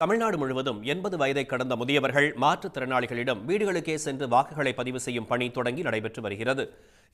தமிழ்நாடு முழுவதும் எண்பது வயதை கடந்த முதியவர்கள் மாற்றுத்திறனாளிகளிடம் வீடுகளுக்கே சென்று வாக்குகளை பதிவு செய்யும் பணி தொடங்கி நடைபெற்று வருகிறது.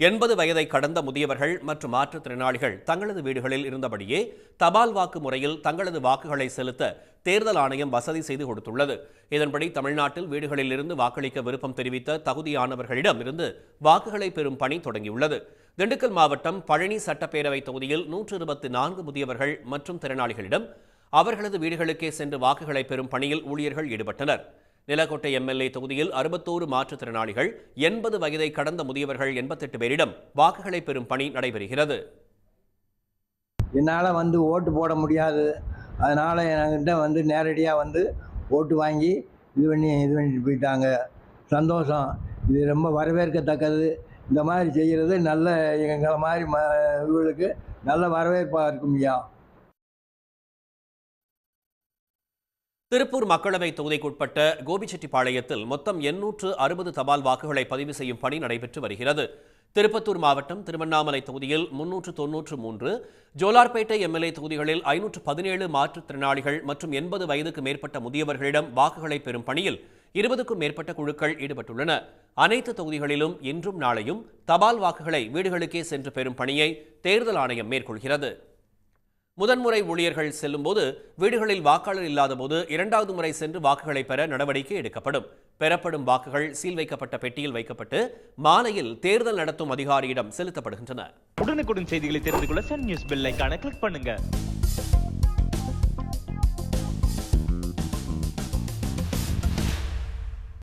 எண்பது வயதை கடந்த முதியவர்கள் மற்றும் மாற்றுத்திறனாளிகள் தங்களது வீடுகளில் இருந்தபடியே தபால் வாக்கு முறையில் தங்களது வாக்குகளை செலுத்த தேர்தல் ஆணையம் வசதி செய்து கொடுத்துள்ளது. இதன்படி தமிழ்நாட்டில் வீடுகளில் இருந்து வாக்களிக்க விருப்பம் தெரிவித்த தகுதியானவர்களிடம் இருந்து வாக்குகளை பெறும் பணி தொடங்கியுள்ளது. திண்டுக்கல் மாவட்டம் பழனி சட்டப்பேரவை தொகுதியில் நூற்று இருபத்தி நான்கு முதியவர்கள் மற்றும் திறனாளிகளிடம் அவர்களது வீடுகளுக்கே சென்று வாக்குகளை பெறும் பணியில் ஊழியர்கள் ஈடுபட்டனர். நிலக்கோட்டை எம்எல்ஏ தொகுதியில் அறுபத்தோரு மாற்றுத்திறனாளிகள் எண்பது வயதை கடந்த முதியவர்கள் எண்பத்தெட்டு பேரிடம் வாக்குகளை பெறும் பணி நடைபெறுகிறது. என்னால் வந்து ஓட்டு போட முடியாது. அதனால் என்கிட்ட வந்து நேரடியாக வந்து ஓட்டு வாங்கி இது பண்ணி இது பண்ணிட்டு போயிட்டாங்க. சந்தோஷம். இது ரொம்ப வரவேற்கத்தக்கது. இந்த மாதிரி செய்கிறது நல்ல எங்களை மாதிரி ம இவர்களுக்கு நல்ல வரவேற்பாக இருக்கும் ஐயா. திருப்பூர் மக்களவை தொகுதிக்குட்பட்ட கோபிச்செட்டிப்பாளையத்தில் மொத்தம் எண்ணூற்று அறுபது தபால் வாக்குகளை பதிவு செய்யும் பணி நடைபெற்று வருகிறது. திருப்பத்தூர் மாவட்டம் திருவண்ணாமலை தொகுதியில் முன்னூற்று தொன்னூற்று மூன்று ஜோலார்பேட்டை எம்எல்ஏ தொகுதிகளில் ஐநூற்று பதினேழு மாற்றுத்திறனாளிகள் மற்றும் எண்பது வயதுக்கு மேற்பட்ட முதியவர்களிடம் வாக்குகளை பெறும் பணியில் இருபதுக்கும் மேற்பட்ட குழுக்கள் ஈடுபட்டுள்ளன. அனைத்து தொகுதிகளிலும் இன்றும் நாளையும் தபால் வாக்குகளை வீடுகளுக்கே சென்று பெறும் பணியை தேர்தல் ஆணையம் மேற்கொள்கிறது. முதன்முறை ஊழியர்கள் செல்லும்போது வீடுகளில் வாக்காளர் இல்லாதபோது இரண்டாவது முறை சென்று வாக்குகளை பெற நடவடிக்கை எடுக்கப்படும். பெறப்படும் வாக்குகள் சீல் வைக்கப்பட்ட பெட்டியில் வைக்கப்பட்டு மாலையில் தேர்தல் நடத்தும் அதிகாரியிடம் செலுத்தப்படுகின்றன. உடனுக்குடன் செய்திகளை தெரிந்து கொள்ள சன் நியூஸ் பெல்லைக்கான கிளிக் பண்ணுங்க.